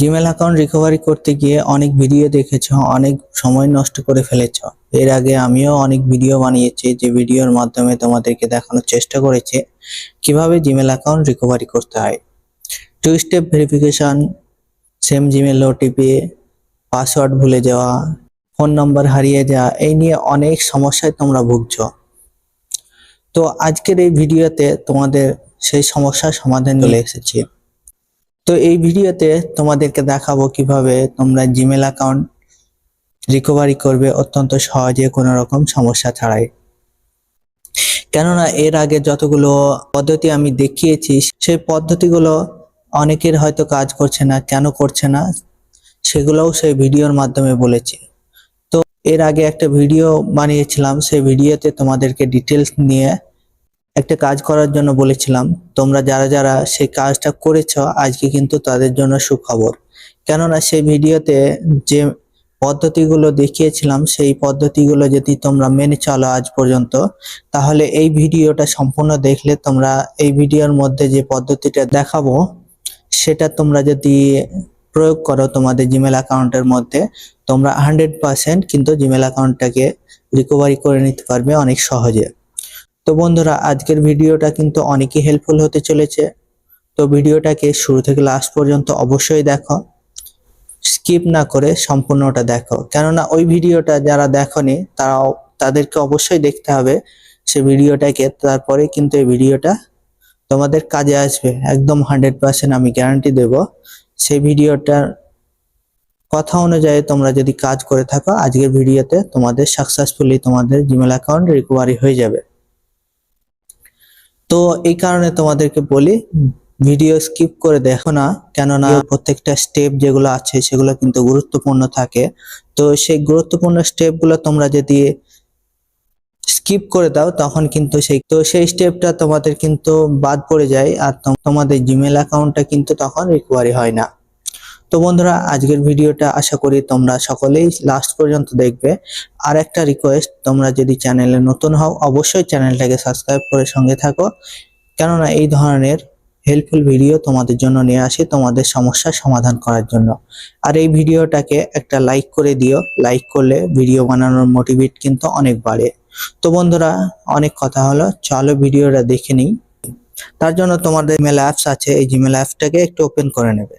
Gmail account recovery করতে গিয়ে অনেক ভিডিও দেখেছ অনেক সময় নষ্ট করে ফেলেছ। এর আগে আমিও অনেক ভিডিও বানিয়েছি যে ভিডিওর মাধ্যমে তোমাদেরকে দেখানোর চেষ্টা করেছি কীভাবে জিমেল অ্যাকাউন্ট রিকভারি করতে হয়। Two step verification same Gmail OTP password ভুলে যাওয়া ফোন নম্বর হারিয়ে যাওয়া এই নিয়ে অনেক সমস্যায় তোমরা ভুগছো। তো আজকের এই ভিডিওতে তোমাদের সেই সমস্যার সমাধান চলে এসেছি। তো এই ভিডিওতে তোমাদেরকে দেখাবো কীভাবে তোমরা জিমেল অ্যাকাউন্ট রিকভারি করবে অত্যন্ত সহজে কোনো রকম সমস্যা ছাড়াই। কেননা এর আগে যতগুলো পদ্ধতি আমি দেখিয়েছি, সেই পদ্ধতিগুলো অনেকের হয়তো কাজ করছে না, কেন করছে না, সেগুলোও সেই ভিডিওর মাধ্যমে বলেছি। তো এর আগে একটা ভিডিও বানিয়েছিলাম, সেই ভিডিওতে তোমাদেরকে ডিটেলস নিয়ে একটা কাজ করার জন্য বলেছিলাম, তোমরা যারা যারা সেই কাজটা করেছ, আজকে কিন্তু তাদের জন্য সুখবর। কেননা সেই ভিডিওতে যে পদ্ধতিগুলো দেখিয়েছিলাম, সেই পদ্ধতিগুলো যদি তোমরা মেনে চলো আজ পর্যন্ত, তাহলে এই ভিডিওটা সম্পূর্ণ দেখলে তোমরা এই ভিডিওর মধ্যে যে পদ্ধতিটা দেখাবো, সেটা তোমরা যদি প্রয়োগ করো তোমাদের জিমেল অ্যাকাউন্টের মধ্যে, তোমরা হান্ড্রেড পার্সেন্ট কিন্তু জিমেল অ্যাকাউন্টটাকে রিকভারি করে নিতে পারবে অনেক সহজে। তো বন্ধুরা, আজকের ভিডিওটা কিন্তু অনেকই হেল্পফুল হতে চলেছে। তো ভিডিওটাকে শুরু থেকে লাস্ট পর্যন্ত অবশ্যই দেখো। স্কিপ না করে সম্পূর্ণটা দেখো। কেননা ওই ভিডিওটা যারা দেখনি, তারাও তাদেরকে অবশ্যই দেখতে হবে সে ভিডিওটাকে। তারপরে কিন্তু এই ভিডিওটা তোমাদের কাজে আসবে। একদম হান্ড্রেড পার্সেন্ট আমি গ্যারান্টি দেব। সেই ভিডিওটার কথা অনুযায়ী তোমরা যদি কাজ করে থাকো, আজকের ভিডিওতে তোমাদের সাকসেসফুলি তোমাদের জিমেল অ্যাকাউন্ট রিকভারি হয়ে যাবে। তো এই কারণে তোমাদেরকে বলি ভিডিও স্কিপ করে দেখো না কেননা প্রত্যেকটা স্টেপ যেগুলো আছে সেগুলো কিন্তু গুরুত্বপূর্ণ থাকে। তো সেই গুরুত্বপূর্ণ স্টেপগুলো তোমরা যদি স্কিপ করে দাও তখন কিন্তু সেই তো সেই স্টেপটা তোমাদের কিন্তু বাদ পড়ে যায় আর তোম- তোমাদের জিমেল অ্যাকাউন্টটা কিন্তু তখন রিকভারি হয় না। তো বন্ধুরা, আজকের ভিডিওটা আশা করি তোমরা সকলেই লাস্ট পর্যন্ত দেখবে। আর একটা রিকোয়েস্ট তোমরা যদি চ্যানেলে নতুন হও, অবশ্যই চ্যানেলটাকে সাবস্ক্রাইব করে সঙ্গে থাকো। কেননা এই ধরনের হেল্পফুল ভিডিও তোমাদের জন্য নিয়ে আসি তোমাদের সমস্যার সমাধান করার জন্য। আর এই ভিডিওটাকে একটা লাইক করে দিও। লাইক করলে ভিডিও বানানোর মোটিভেট কিন্তু অনেক বাড়ে। তো বন্ধুরা, অনেক কথা হলো, চলো ভিডিওটা দেখে নিই। তার জন্য তোমাদের জিমেল অ্যাপস আছে, এই জিমেল অ্যাপসটাকে একটু ওপেন করে নেবে।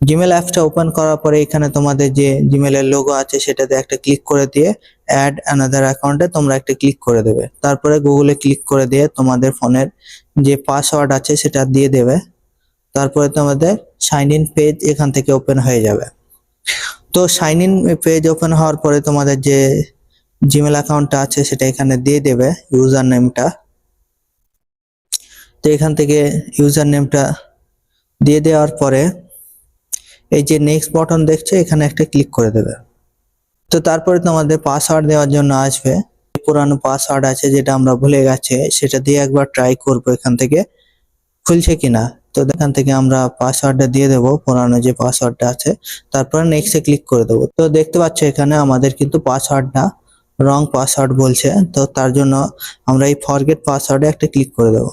জিমেল অ্যাপসটা ওপেন করার পরে এখানে তোমাদের যে জিমেলের লোগো আছে সেটাতে একটা ক্লিক করে দিয়ে অ্যাড অ্যানাদার অ্যাকাউন্টে তোমরা একটা ক্লিক করে দেবে। তারপরে গুগলে ক্লিক করে দিয়ে তোমাদের ফোনের যে পাসওয়ার্ড আছে সেটা দিয়ে দেবে। তারপরে তোমাদের সাইন ইন পেজ এখান থেকে ওপেন হয়ে যাবে। তো সাইন ইন পেজ ওপেন হওয়ার পরে তোমাদের যে জিমেল অ্যাকাউন্টটা আছে সেটা এখানে দিয়ে দেবে ইউজার নেমটা তো এখান থেকে ইউজার নেমটা দিয়ে দেওয়ার পরে এই যে নেক্সট বটন দেখছ, এখানে একটা ক্লিক করে দেবে। তো তারপরে তোমাদের পাসওয়ার্ড দেওয়ার জন্য আসবে। পুরানো পাসওয়ার্ড আছে যেটা আমরা ভুলে গেছে, সেটা দিয়ে একবার ট্রাই করব এখান থেকে। খুলছে কিনা? তো এখান থেকে আমরা পাসওয়ার্ডটা দিয়ে দেবো, পুরানো যে পাসওয়ার্ডটা আছে। তারপরে নেক্সটে ক্লিক করে দেবো। তো দেখতে পাচ্ছ এখানে আমাদের কিন্তু পাসওয়ার্ডটা রং পাসওয়ার্ড বলছে। তো তার জন্য আমরা এই ফরগেট পাসওয়ার্ডে একটা ক্লিক করে দেবো।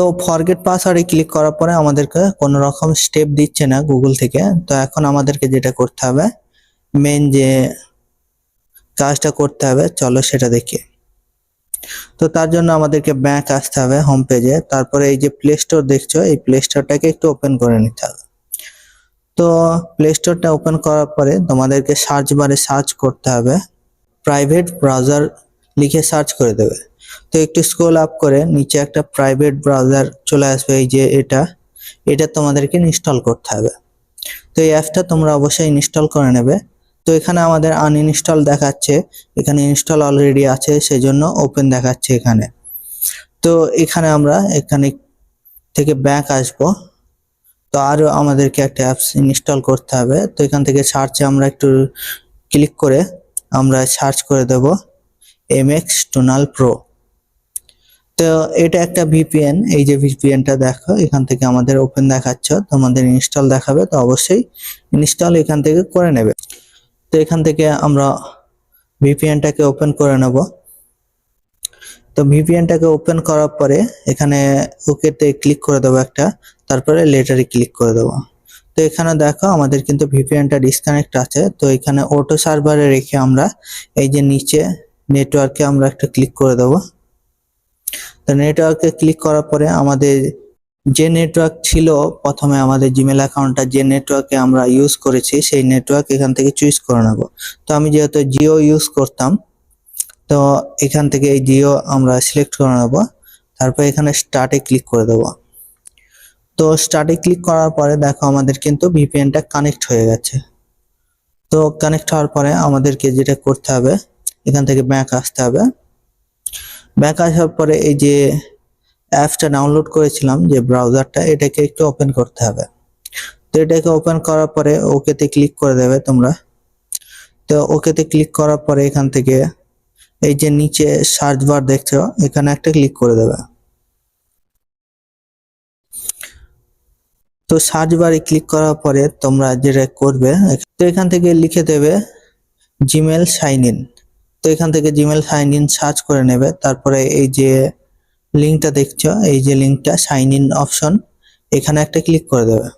তো ফরগেট পাসওয়ার্ডে ক্লিক করার পরে আমাদেরকে কোনো রকম স্টেপ দিচ্ছে না গুগল থেকে। তো এখন আমাদেরকে যেটা করতে হবে মেন যে কাজটা করতে হবে, চলো সেটা দেখি। তো তার জন্য আমাদেরকে ব্যাক আসতে হবে হোম পেজে তারপরে এই যে প্লে স্টোর দেখছ, এই প্লে স্টোরটাকে একটু ওপেন করে নিতে হবে। তো প্লে স্টোরটা ওপেন করার পরে তোমাদেরকে সার্চ বারে সার্চ করতে হবে। প্রাইভেট ব্রাউজার লিখে সার্চ করে দেবে। তো একটু স্ক্রল আপ করে নিচে একটা প্রাইভেট ব্রাউজার চলে আসবে, এই যে এটা। এটা তোমাদেরকে ইনস্টল করতে হবে। তো এই অ্যাপটা তোমরা অবশ্যই ইনস্টল করে নেবে। তো এখানে আমাদের আনইনস্টল দেখাচ্ছে। এখানে ইনস্টল অলরেডি আছে, সেজন্য ওপেন দেখাচ্ছে এখানে। তো এখানে আমরা এখানে থেকে ব্যাক আসব। তো আরও আমাদেরকে একটা অ্যাপস ইনস্টল করতে হবে। তো এখান থেকে সার্চে আমরা একটু ক্লিক করে আমরা সার্চ করে দেব। এম এক্স টোনাল প্রো তো এটা একটা ভিপিএন এই যে ভিপিএনটা দেখো, এখান থেকে আমাদের ওপেন দেখাচ্ছে, তোমাদের ইনস্টল দেখাবে, তো অবশ্যই ইনস্টল এখান থেকে করে নেবে। তো এখান থেকে আমরা ভিপিএনটাকে ওপেন করে নেব। তো ভিপিএনটাকে ওপেন করার পরে এখানে ওকেতে ক্লিক করে দেবো একটা, তারপরে লেটারে ক্লিক করে দেবো। তো এখানে দেখো আমাদের কিন্তু ভিপিএনটা ডিসকানেক্ট আছে, তো এখানে অটো সার্ভারে রেখে আমরা এই যে নিচে নেটওয়ার্কে আমরা একটা ক্লিক করে দেবো। তো নেটওয়ার্কে ক্লিক করার পরে আমাদের যে নেটওয়ার্ক ছিল প্রথমে আমাদের জিমেল অ্যাকাউন্টটা যে নেটওয়ার্কে আমরা ইউজ করেছি, সেই নেটওয়ার্ক এখান থেকে চুজ করে নেব। তো আমি যেহেতু জিও ইউজ করতাম, তো এখান থেকে এই জিও আমরা সিলেক্ট করে নেব। তারপর এখানে স্টার্টে ক্লিক করে দেব। তো স্টার্টে ক্লিক করার পরে দেখো আমাদের কিন্তু ভিপিএনটা কানেক্ট হয়ে গেছে। তো কানেক্ট হওয়ার পরে আমাদেরকে যেটা করতে হবে, এখান থেকে ব্যাক আসতে হবে। ব্যাক আসার পরে এই যে অ্যাপসটা ডাউনলোড করেছিলাম, যে ব্রাউজারটা এটাকে একটু ওপেন করতে হবে। তো এটাকে ওপেন করার পরে ওকেতে ক্লিক করে দেবে তোমরা। তো ওকেতে ক্লিক করার পরে এখান থেকে এই যে নিচে সার্চ বার দেখছ, এখানে একটা ক্লিক করে দেবে। তো সার্চ বারে ক্লিক করার পরে তোমরা যেটা করবে, তো এখান থেকে লিখে দেবে জিমেল সাইন ইন তো এখান থেকে জিমেল সাইন ইন সার্চ করে নেবে। তারপরে এই যে লিঙ্কটা দেখছ, এই যে লিঙ্কটা সাইন ইন অপশন এখানে একটা ক্লিক করে দেবে।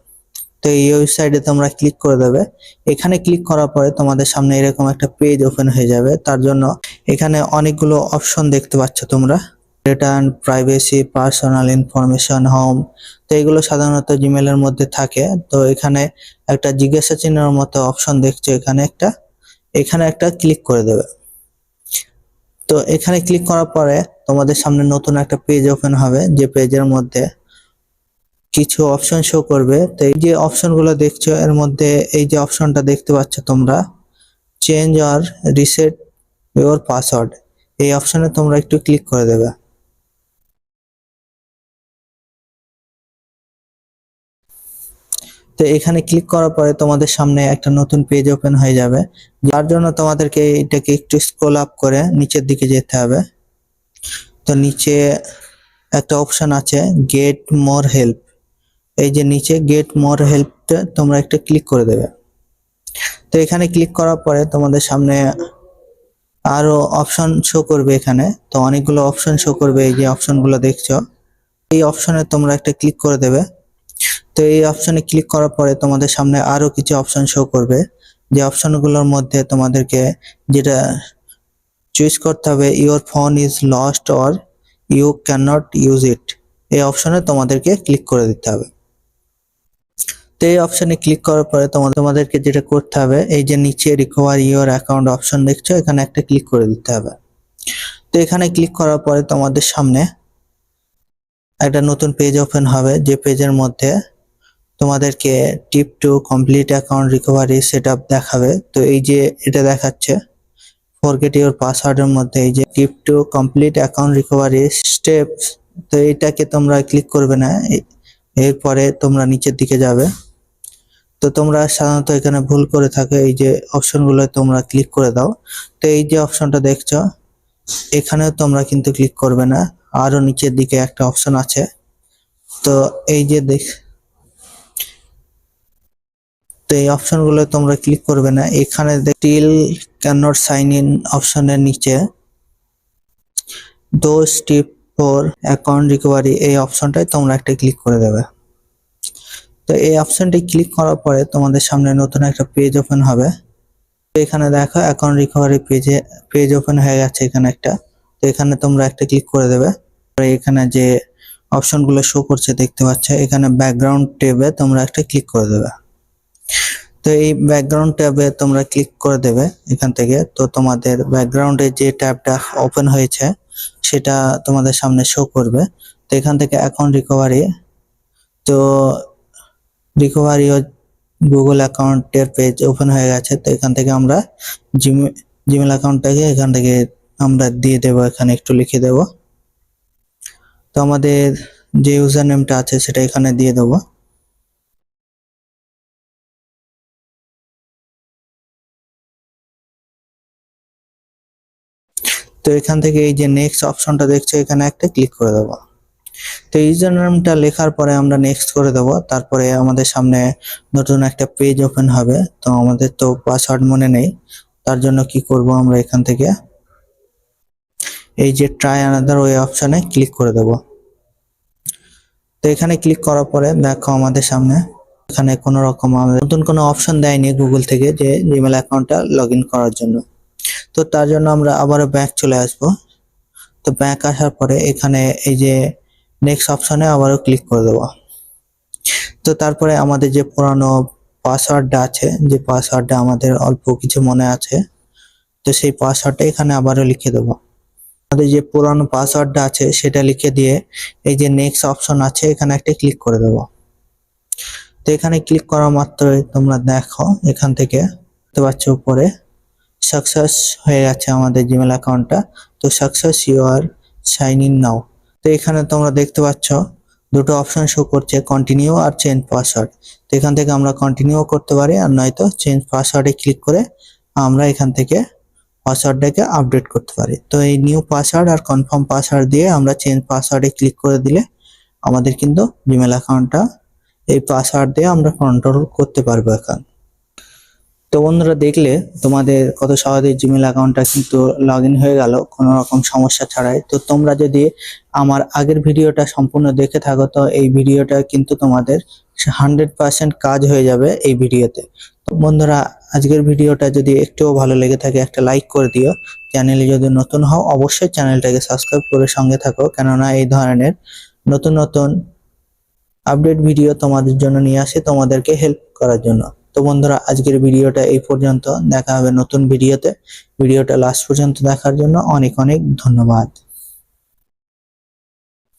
তো এই ওয়েবসাইটে তোমরা ক্লিক করে দেবে। এখানে ক্লিক করার পরে তোমাদের সামনে এরকম একটা পেজ ওপেন হয়ে যাবে। তার জন্য এখানে অনেকগুলো অপশন দেখতে পাচ্ছ তোমরা। Return privacy personal information home তো এগুলো সাধারণত জিমেলের মধ্যে থাকে। তো এখানে একটা জিজ্ঞাসা চিহ্নের মতো অপশন দেখছ এখানে একটা। এখানে একটা ক্লিক করে দেবে। তো এখানে ক্লিক করার পরে তোমাদের সামনে নতুন একটা পেজ ওপেন হবে। যে পেজের মধ্যে কিছু অপশন শো করবে। তো এই যে অপশনগুলো দেখছ, এর মধ্যে এই যে অপশনটা দেখতে পাচ্ছ তোমরা চেঞ্জ আর রিসেট ইউর পাসওয়ার্ড এই অপশনে তোমরা একটু ক্লিক করে দেবে। তো এখানে ক্লিক করার পরে তোমাদের সামনে একটা নতুন পেজ ওপেন হয়ে যাবে। যার জন্য তোমাদেরকে এটাকে একটু স্ক্রল আপ করে নিচের দিকে যেতে হবে। তো নিচে একটা অপশান আছে গেট মোর হেল্প এই যে নিচে গেট মোর হেল্পটা তোমরা একটা ক্লিক করে দেবে। তো এখানে ক্লিক করার পরে তোমাদের সামনে আরও অপশন শো করবে এখানে। তো অনেকগুলো অপশন শো করবে এই যে অপশনগুলো দেখছ। এই অপশনে তোমরা একটা ক্লিক করে দেবে। তো এই অপশনে ক্লিক করার পরে তোমাদের সামনে আরও কিছু অপশন শো করবে। যে অপশনগুলোর মধ্যে তোমাদেরকে যেটা চুজ করতে হবে your phone is lost or you can not use it এই অপশনে তোমাদেরকে ক্লিক করে দিতে হবে। তো এই অপশনে ক্লিক করার পরে তোমাদের তোমাদেরকে যেটা করতে হবে, এই যে নিচে রিকভার ইওর অ্যাকাউন্ট অপশন দেখছ, এখানে একটা ক্লিক করে দিতে হবে। তো এখানে ক্লিক করার পরে তোমাদের সামনে একটা নতুন পেজ ওপেন হবে, যে পেজের মধ্যে তোমাদেরকে tip to complete account recovery set দেখাবে। তো এই যে এটা দেখাচ্ছে ফরগেট ইওর পাসওয়ার্ডের মধ্যে এই যে tip to complete account recovery steps তো এটাকে তোমরা ক্লিক করবে না এরপরে তোমরা নিচের দিকে যাবে। তো তোমরা সাধারণত এখানে ভুল করে থাকো, এই যে অপশনগুলো তোমরা ক্লিক করে দাও। তো এই যে অপশনটা দেখছ, এখানেও তোমরা কিন্তু ক্লিক করবে না, আরও নিচের দিকে একটা অপশন আছে। তো এই যে দেখ তো এই অপশনগুলো তোমরা ক্লিক করবে না। এখানে till can not sign in অপশনের নিচে দো স্টিপ ফর অ্যাকাউন্ট রিকভারি এই অপশনটায় তোমরা একটা ক্লিক করে দেবে। তো এই অপশনটি ক্লিক করার পরে তোমাদের সামনে নতুন একটা পেজ ওপেন হবে। তো এখানে দেখো অ্যাকাউন্ট রিকভারি পেজে পেজ ওপেন হয়ে গেছে এখানে একটা। তো এখানে তোমরা একটা ক্লিক করে দেবে। এখানে যে অপশনগুলো শো করছে দেখতে পাচ্ছ, এখানে ব্যাকগ্রাউন্ড ট্যাবে তোমরা একটা ক্লিক করে দেবে। তো এই ব্যাকগ্রাউন্ড ট্যাবে তোমরা ক্লিক করে দেবে এখান থেকে। তো তোমাদের ব্যাকগ্রাউন্ডে যে ট্যাবটা ওপেন হয়েছে, সেটা তোমাদের সামনে শো করবে। তো এখান থেকে অ্যাকাউন্ট রিকভারি তো রিকভারি গুগল অ্যাকাউন্টের পেজ ওপেন হয়ে গেছে। তো এখান থেকে আমরা জিমে জিমেল অ্যাকাউন্টটাকে এখান থেকে আমরা দিয়ে দেবো, এখানে একটু লিখে দেব। তো আমাদের যে ইউজার নেমটা আছে, সেটা এখানে দিয়ে দেবো। তো এখান থেকে এই যে নেক্সট অপশনটা দেখছ, এখানে একটা ক্লিক করে দেবো। তো ইউজার নেমটা লেখার পরে আমরা নেক্সট করে দেব। তারপরে আমাদের সামনে নতুন একটা পেজ ওপেন হবে। তো আমাদের তো পাসওয়ার্ড মনে নেই। তার জন্য কি করব আমরা এখান থেকে? এই যে ট্রাই আনাদার ওই অপশনে ক্লিক করে দেব। তো এখানে ক্লিক করার পরে দেখো আমাদের সামনে এখানে কোনো রকম আমাদের নতুন কোনো অপশন দেয়নি গুগল থেকে যে জিমেল অ্যাকাউন্টটা লগ করার জন্য। তো তার জন্য আমরা আবারও ব্যাক চলে আসব। তো ব্যাক আসার পরে এখানে এই যে নেক্সট অপশনে আবারও ক্লিক করে দেবো। তো তারপরে আমাদের যে পুরানো পাসওয়ার্ডটা আছে, যে পাসওয়ার্ডটা আমাদের অল্প কিছু মনে আছে, তো সেই পাসওয়ার্ডটা এখানে আবারও লিখে দেবো। আমাদের যে পুরানো পাসওয়ার্ডটা আছে, সেটা লিখে দিয়ে এই যে নেক্সট অপশন আছে, এখানে একটা ক্লিক করে দেবো। তো এখানে ক্লিক করা মাত্রই তোমরা দেখো এখান থেকে, দেখতে পাচ্ছ উপরে। সাকসেস হয়ে গেছে আমাদের জিমেল অ্যাকাউন্টটা তো success you are sign in now তো এখানে তোমরা দেখতে পাচ্ছ, দুটো অপশন শো করছে কন্টিনিউ আর চেঞ্জ পাসওয়ার্ড তো এখান থেকে আমরা কন্টিনিউ করতে পারি, আর নয়তো চেঞ্জ পাসওয়ার্ডে ক্লিক করে আমরা এখান থেকে পাসওয়ার্ডটাকে আপডেট করতে পারি। তো এই নিউ পাসওয়ার্ড আর কনফার্ম পাসওয়ার্ড দিয়ে আমরা চেঞ্জ পাসওয়ার্ডে ক্লিক করে দিলে আমাদের কিন্তু জিমেল অ্যাকাউন্টটা এই পাসওয়ার্ড দিয়ে আমরা কন্ট্রোল করতে পারব এখন। তো বন্ধুরা দেখলে তোমাদের কত সহজে জিমেল অ্যাকাউন্টটা কিন্তু লগ হয়ে গেল, কোনো রকম সমস্যা ছাড়াই। তো তোমরা যদি আমার আগের ভিডিওটা সম্পূর্ণ দেখে থাকো, তো এই ভিডিওটা কিন্তু তোমাদের হান্ড্রেড পার্সেন্ট কাজ হয়ে যাবে এই ভিডিওতে। তো বন্ধুরা, আজকের ভিডিওটা যদি একটুও ভালো লেগে থাকে, একটা লাইক করে দিও। চ্যানেলে যদি নতুন হও, অবশ্যই চ্যানেলটাকে সাবস্ক্রাইব করে সঙ্গে থাকো। কেননা এই ধরনের নতুন নতুন আপডেট ভিডিও তোমাদের জন্য নিয়ে আসি তোমাদেরকে হেল্প করার জন্য। তো বন্ধুরা, আজকের ভিডিওটা এই পর্যন্ত। দেখা হবে নতুন ভিডিওতে। ভিডিওটা লাস্ট পর্যন্ত দেখার জন্য অনেক অনেক ধন্যবাদ।